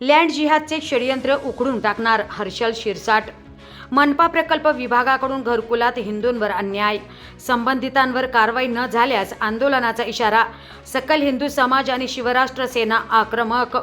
Land जिहादचे षडयंत्र उखडून टाकणार हर्षल शिरसाट. मनपा प्रकल्प विभागाकडून घरकुलात हिंदूंवर अन्याय. संबंधितांवर कारवाई न झाल्यास आंदोलनाचा इशारा. सकल हिंदू समाज आणि शिवराष्ट्र सेना आक्रमक.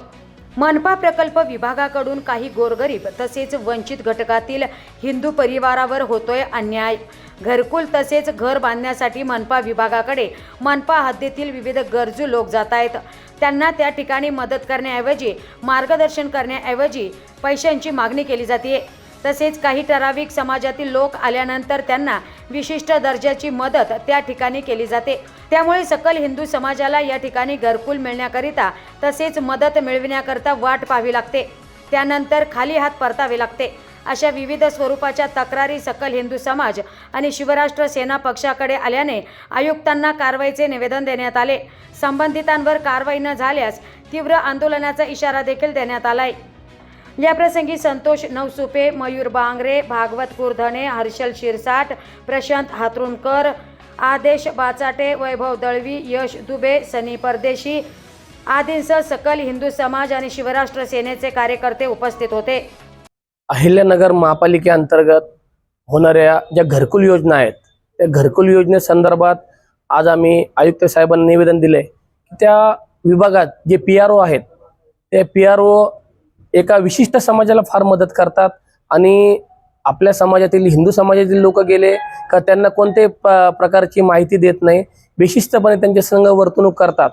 मनपा प्रकल्प विभागाकडून काही गोरगरीब तसेच वंचित घटकातील हिंदू परिवारावर होतोय अन्याय. घरकुल तसेच घर बांधण्यासाठी मनपा विभागाकडे मनपा हद्दीतील विविध गरजू लोक जात आहेत त्यांना त्या ठिकाणी मदत करण्याऐवजी मार्गदर्शन करण्याऐवजी पैशांची मागणी केली जाते तसेच काही ठराविक समाजातील लोक आल्यानंतर त्यांना विशिष्ट दर्जाची मदत त्या ठिकाणी केली जाते. त्यामुळे सकल हिंदू समाजाला या ठिकाणी घरकुल मिळण्याकरिता तसेच मदत मिळविण्याकरिता वाट पाहावी लागते. त्यानंतर खाली हात परतावे लागते. अशा विविध स्वरूपाच्या तक्रारी सकल हिंदू समाज आणि शिवराष्ट्र सेना पक्षाकडे आल्याने आयुक्तांना कारवाईचे निवेदन देण्यात आले. संबंधितांवर कारवाई न झाल्यास तीव्र आंदोलनाचा इशारा देखील देण्यात आलाय. याप्रसंगी संतोष नवसुपे मयूर बांगरे भागवत कुरधने हर्षल शिरसाट प्रशांत हातरुणकर आदेश बाचाटे वैभव दळवी यश दुबे सनी परदेशी आदींसह सकल हिंदू समाज आणि शिवराष्ट्र सेनेचे कार्यकर्ते उपस्थित होते. अहिल्यानगर महापालिकेअंतर्गत होणाऱ्या ज्या घरकुल योजना आहेत त्या घरकुल योजनेसंदर्भात आज आम्ही आयुक्त साहेबांना निवेदन दिले त्या विभागात जे पी आर ओ आहेत ते पी आर ओ एका विशिष्ट समाजाला फार मदत करतात. आणि आपल्या समाजातील हिंदू समाजातील लोक गेले का त्यांना कोणते प- प्रकारची माहिती देत नाही विशिष्टपणे त्यांच्या संघ वर्तणूक करतात.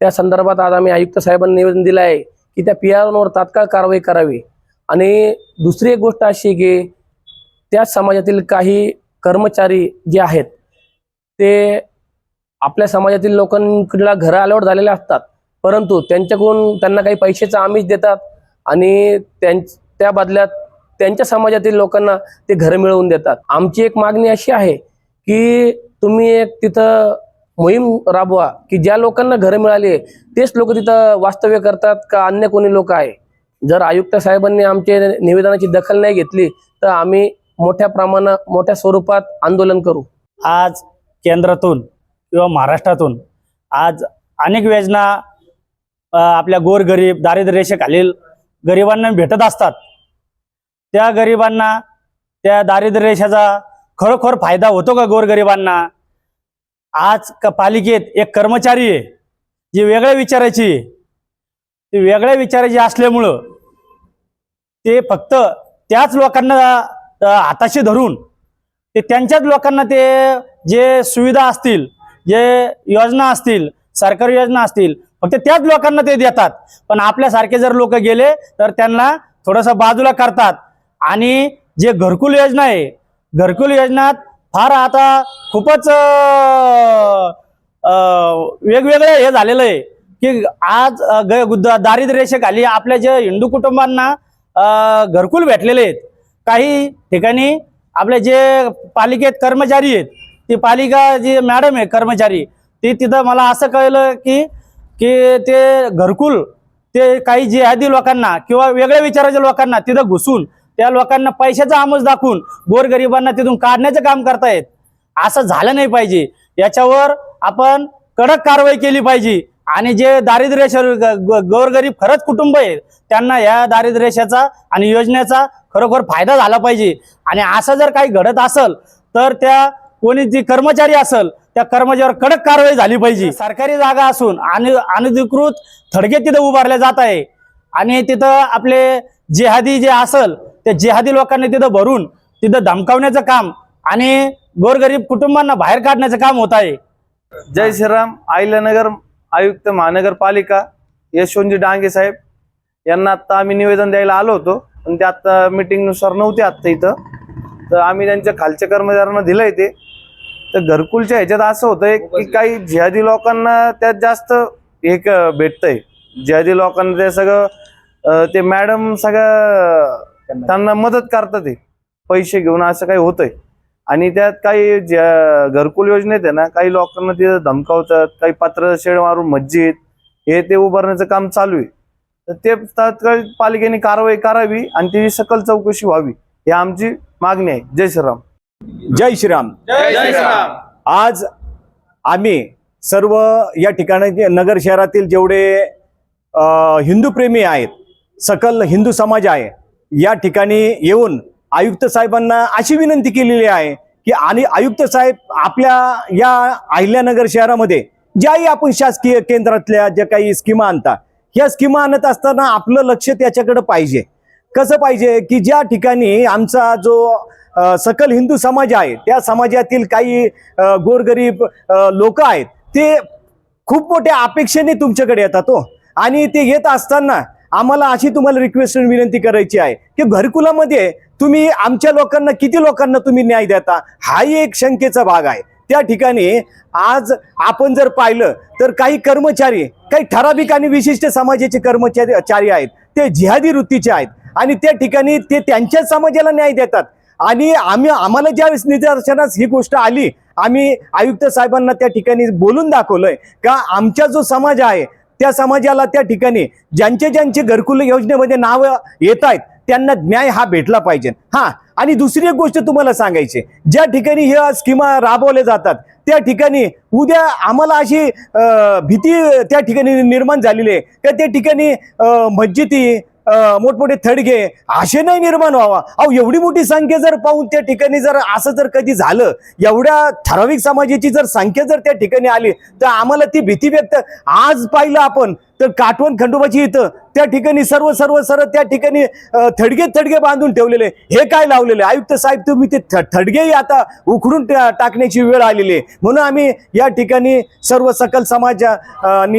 त्या संदर्भात आज आम्ही आयुक्त साहेबांना निवेदन दिलं आहे की त्या पी आर ओवर तात्काळ कारवाई करावी. आणि दुसरी एक गोष्ट अशी की त्या समाजातील काही कर्मचारी जे आहेत ते आपल्या समाजातील लोकांकडला घरं अलॉट झालेले असतात. परंतु त्यांच्याकडून त्यांना काही पैशाचं आमिष देतात आणि त्यां त्या बदल्यात त्यांच्या समाजातील लोकांना ते घरं मिळवून देतात. आमची एक मागणी अशी आहे की तुम्ही एक तिथं मोहीम राबवा की ज्या लोकांना घरं मिळाली तेच लोक तिथं वास्तव्य करतात का अन्य कोणी लोक आहे? जर आयुक्त साहेबांनी आमचे निवेदनाची दखल नाही घेतली तर आम्ही मोठ्या प्रमाणात मोठ्या स्वरूपात आंदोलन करू. आज केंद्रातून किंवा महाराष्ट्रातून आज अनेक योजना आपल्या गोरगरीब दारिद्र्य रेषेखालील गरिबांना भेटत असतात. त्या गरिबांना त्या दारिद्र्य रेषाचा खरोखर फायदा होतो का गोरगरिबांना? आज क पालिकेत एक कर्मचारी आहे जी वेगळ्या विचाराची ती वेगळ्या विचाराची असल्यामुळं ते फक्त त्याच लोकांना हाताशी धरून ते त्यांच्याच लोकांना ते जे सुविधा असतील जे योजना असतील सरकारी योजना असतील फक्त त्याच लोकांना ते देतात. पण आपल्यासारखे जर लोक गेले तर त्यांना थोडंसं बाजूला करतात. आणि जे घरकुल योजना आहे घरकुल योजनात फार आता खूपच वेगवेगळं हे झालेलं आहे. की आज ग- द- दारिद्र्य रेषेखाली आपल्या जे हिंदू कुटुंबांना घरकुल भेटलेले आहेत. काही ठिकाणी आपले जे पालिकेत कर्मचारी आहेत ती पालिका जी मॅडम आहे कर्मचारी ती तिथं मला असं कळलं की की ते घरकुल ते काही जिहादी लोकांना किंवा वेगळ्या विचाराच्या लोकांना तिथं घुसून त्या लोकांना पैशाचा आमज दाखवून गोरगरिबांना तिथून काढण्याचं काम करतायत. असं झालं नाही पाहिजे. याच्यावर आपण कडक कारवाई केली पाहिजे. आणि जे दारिद्र्य ग- ग- गोरगरीब खरंच कुटुंब आहे त्यांना या दारिद्र्यशाचा आणि योजनेचा खरोखर फायदा झाला पाहिजे. आणि असं जर काही घडत असेल तर त्या कोणी जी कर्मचारी असेल त्या कर्मचाऱ्यावर कडक कारवाई झाली पाहिजे. सरकारी जागा असून आणि अनधिकृत थडगे तिथं उभारले जात आहे. आणि तिथं आपले जिहादी जे असल त्या जिहादी लोकांनी तिथं भरून तिथं धमकावण्याचं काम आणि गोरगरीब कुटुंबांना बाहेर काढण्याचं काम होत आहे. जय श्रीराम आहिल्यानगर आयुक्त महानगरपालिका यशवंतजी डांगे साहेब यांना आता आम्ही निवेदन द्यायला आलो होतो पण ते आता मीटिंगनुसार नव्हते आत्ता इथं. तर आम्ही त्यांच्या खालच्या कर्मचाऱ्यांना दिलंय ते. तर घरकुलच्या ह्याच्यात असं होतंय की काही जिहादी लोकांना त्यात जास्त हे क- भेटतंय. जिहादी लोकांना ते सगळं ते मॅडम सगळं त्यांना मदत करतात ते. पैसे घेऊन असं काही होतंय. आणि त्यात काही ज्या घरकुल योजनेत आहे ना काही लोकांना तिथं धमकावतात काही पत्र शेड मारून मस्जिद हे ते उभारण्याचं काम चालू आहे. तर ते तात्काळ पालिकेने कारवाई करावी आणि त्याची सकल चौकशी व्हावी ही आमची मागणी आहे. जय श्रीराम. जय श्रीराम. आज आम्ही सर्व या ठिकाणी नगर शहरातील जेवढे हिंदू प्रेमी आहेत सकल हिंदू समाज आहे या ठिकाणी येऊन आयुक्त साहेबांना अशी विनंती केलेली आहे की आणि आयुक्त साहेब आपल्या या अहिल्यानगर शहरामध्ये ज्याही आपण शासकीय केंद्रातल्या ज्या काही स्कीमा आणता ह्या स्कीमा आणत असताना आपलं लक्ष त्याच्याकडे पाहिजे. कसं पाहिजे की ज्या ठिकाणी आमचा जो सकल हिंदू समाज आहे. त्या समाजातील काही गोरगरीब लोक आहेत ते खूप मोठ्या अपेक्षेने तुमच्याकडे येतात हो. आणि ते येत असताना आम्हाला अशी तुम्हाला रिक्वेस्ट विनंती करायची आहे की घरकुलामध्ये तुम्ही आमच्या लोकांना किती लोकांना तुम्ही न्याय देता हाही एक शंकेचा भाग आहे. त्या ठिकाणी आज आपण जर पाहिलं तर काही कर्मचारी काही ठराविक आणि विशिष्ट समाजाचे कर्मचारी आहेत ते जिहादी वृत्तीचे आहेत. आणि त्या ठिकाणी ते त्यांच्याच समाजाला न्याय देतात. आणि आम्ही आम्हाला ज्यावेळेस निदर्शनास ही गोष्ट आली आम्ही आयुक्त साहेबांना त्या ठिकाणी बोलून दाखवलंय का आमचा जो समाज आहे त्या समाजाला त्या ठिकाणी ज्यांचे ज्यांचे घरकुल योजनेमध्ये नाव येत आहेत त्यांना न्याय हा भेटला पाहिजे. हा आणि दुसरी एक गोष्ट तुम्हाला सांगायची ज्या ठिकाणी ह्या स्कीमा राबवल्या जातात त्या ठिकाणी उद्या आम्हाला अशी भीती त्या ठिकाणी निर्माण झालेली आहे. का त्या ठिकाणी मस्जिदी मोठमोठे थडगे असे नाही निर्माण व्हावा. अहो एवढी मोठी संख्या जर पाहून त्या ठिकाणी जर असं जर कधी झालं एवढ्या ठराविक समाजाची जर संख्या जर त्या ठिकाणी आली तर आम्हाला ती भीती व्यक्त आज पाहिलं आपण. तर काटवण खंडोबाची इथं त्या ठिकाणी सर्व सर्व सर्व त्या ठिकाणी थडगे थडगे बांधून ठेवलेले हे काय लावलेले आयुक्त साहेब तुम्ही ते थ- थडगेही आता उखडून टा- टाकण्याची वेळ आलेली आहे. म्हणून आम्ही या ठिकाणी सर्व सकल समाजा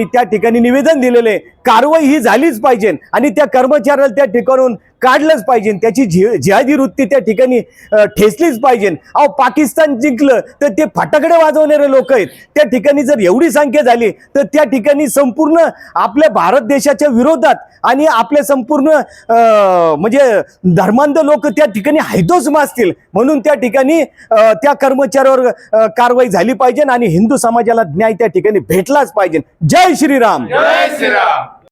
त्या ठिकाणी निवेदन दिलेले कारवाई ही झालीच पाहिजे आणि त्या कर्मचाऱ्याला त्या ठिकाणून काढलंच पाहिजे. त्याची झि जिहादी वृत्ती त्या ठिकाणी ठेचलीच पाहिजे. अहो पाकिस्तान जिंकलं तर ते फटाकडे वाजवणारे लोक आहेत. त्या ठिकाणी जर एवढी संख्या झाली तर त्या ठिकाणी संपूर्ण आपल्या भारत देशाच्या विरोधात आणि आपले संपूर्ण म्हणजे धर्मांध लोक त्या ठिकाणी हैदोस माजतील. म्हणून त्या ठिकाणी त्या कर्मचाऱ्यावर कारवाई झाली पाहिजे आणि हिंदू समाजाला न्याय त्या ठिकाणी भेटलाच पाहिजे. जय श्रीराम. जय श्रीराम.